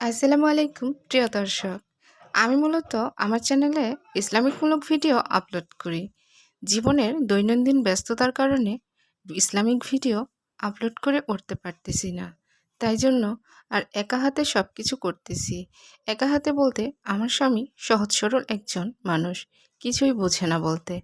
আসসালামু আলাইকুম, প্রিয় দর্শক। আমি মূলত আমার চ্যানেলে ইসলামিকমূলক ভিডিও আপলোড করি। জীবনের দৈনন্দিন ব্যস্ততার কারণে ইসলামিক ভিডিও আপলোড করে উঠতে পারতেছি না। তাই জন্য আর একা হাতে সব কিছু করতেছি। একা হাতে বলতে আমার স্বামী সহজ সরল একজন মানুষ, কিছুই বোঝে না বলতে।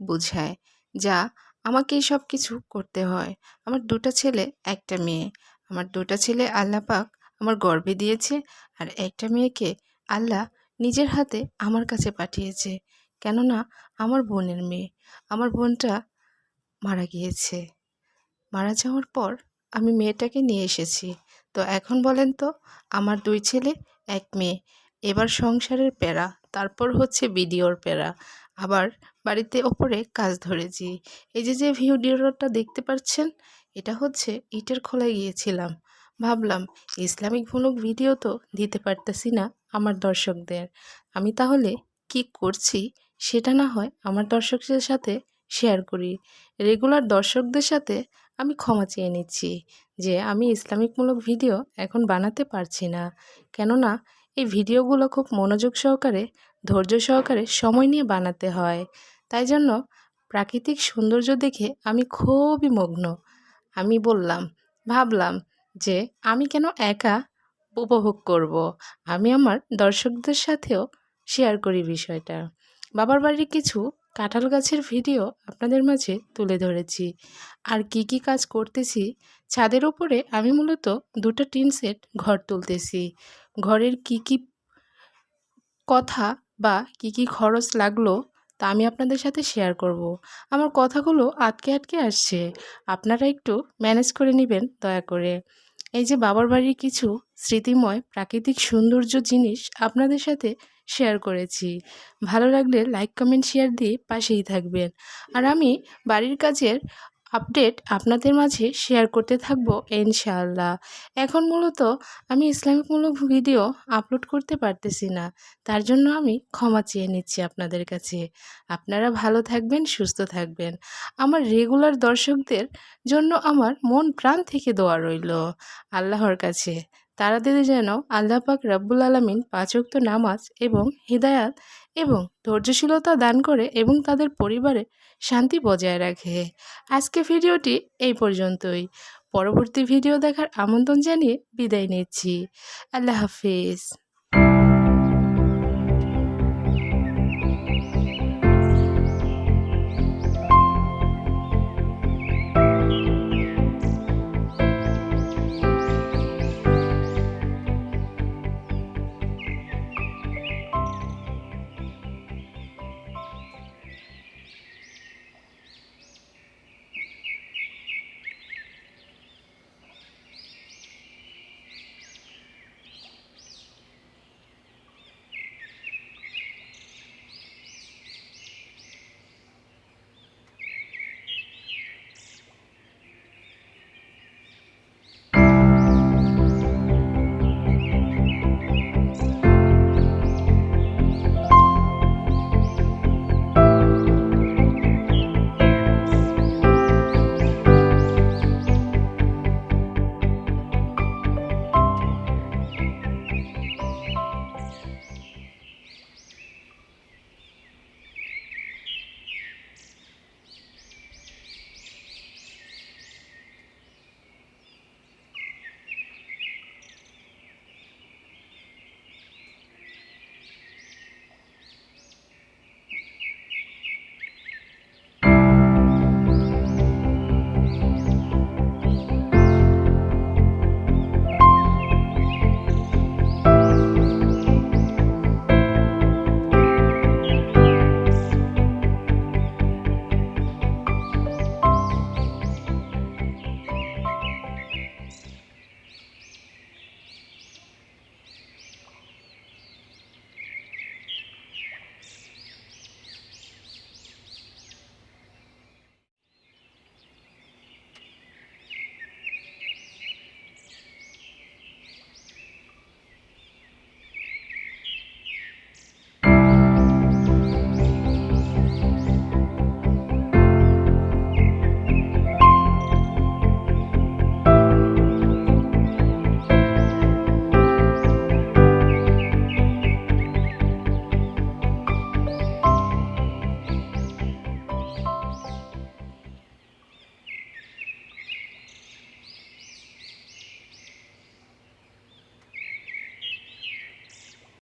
বোঝায়, যা, আমাকেই সব কিছু করতে হয়। আমার দুটো ছেলে, একটা মেয়ে। আমার দুটো ছেলে আল্লাহ পাক আমার গর্বে দিয়েছে। আর একটা মেয়েকে আল্লাহ নিজের হাতে আমার কাছে পাঠিয়েছে। কেননা আমার বোনের মেয়ে। আমার বোনটা মারা গিয়েছে। মারা যাওয়ার পর আমি মেয়েটাকে নিয়ে এসেছি। তো এখন বলেন তো, আমার দুই ছেলে, এক মেয়ে। এবার সংসারের প্যারা, তারপর হচ্ছে ভিডিওর প্যারা। আবার বাড়িতে ওপরে কাজ ধরেছি। এই যে যে ভিডিওটা দেখতে পাচ্ছেন, এটা হচ্ছে ইটের খোলায় গিয়েছিলাম। ভাবলাম, ইসলামিক ভ্লগ ভিডিও তো দিতে পারতেছি না আমার দর্শকদের। আমি তাহলে কি করছি সেটা না হয় আমার দর্শকদের সাথে শেয়ার করি। রেগুলার দর্শকদের সাথে আমি ক্ষমা চেয়ে নিচ্ছি যে আমি ইসলামিকমূলক ভিডিও এখন বানাতে পারছি না। কেননা, এই ভিডিওগুলো খুব মনোযোগ সহকারে, ধৈর্য সহকারে সময় নিয়ে বানাতে হয়। তাই জন্য প্রাকৃতিক সৌন্দর্য দেখে আমি খুবই মগ্ন। আমি বললাম, ভাবলাম যে আমি কেন একা উপভোগ করব। আমি আমার দর্শকদের সাথেও শেয়ার করি বিষয়টা। বাবার বাড়ির কিছু কাঁঠাল গাছের ভিডিও আপনাদের মাঝে তুলে ধরেছি। আর কি কি কাজ করতেছি ছাদের ওপরে আমি মূলত দুটো টিন সেট ঘর তুলতেছি। ঘরের কি কি কথা বা কি কি খরচ লাগল তা আমি আপনাদের সাথে শেয়ার করব। আমার কথাগুলো আটকে আটকে আসছে। আপনারা একটু ম্যানেজ করে নেবেন দয়া করে। এই যে বাবার বাড়ির কিছু স্মৃতিময়, প্রাকৃতিক সৌন্দর্য জিনিস আপনাদের সাথে শেয়ার করেছি। ভালো লাগলে লাইক কমেন্ট শেয়ার দিয়ে পাশেই থাকবেন। আর আমি বাড়ির কাজের আপডেট আপনাদের মাঝে শেয়ার করতে থাকব ইনশাআল্লাহ। এখন মূলত আমি ইসলামিকমূলক ভিডিও আপলোড করতে পারতেছি না, তার জন্য আমি ক্ষমা চেয়ে নিচ্ছি আপনাদের কাছে। আপনারা ভালো থাকবেন, সুস্থ থাকবেন। আমার রেগুলার দর্শকদের জন্য আমার মন প্রাণ থেকে দোয়া রইল। আল্লাহর কাছে। তারাদের যেন আল্লাপাক রাব্বুল আলমিন পাঁচক্ত নামাজ এবং হৃদায়াত এবং ধৈর্যশীলতা দান করে এবং তাদের পরিবারে শান্তি বজায় রাখে। আজকে ভিডিওটি এই পর্যন্তই। পরবর্তী ভিডিও দেখার আমন্ত্রণ জানিয়ে বিদায় নিচ্ছি। আল্লাহ হাফিজ।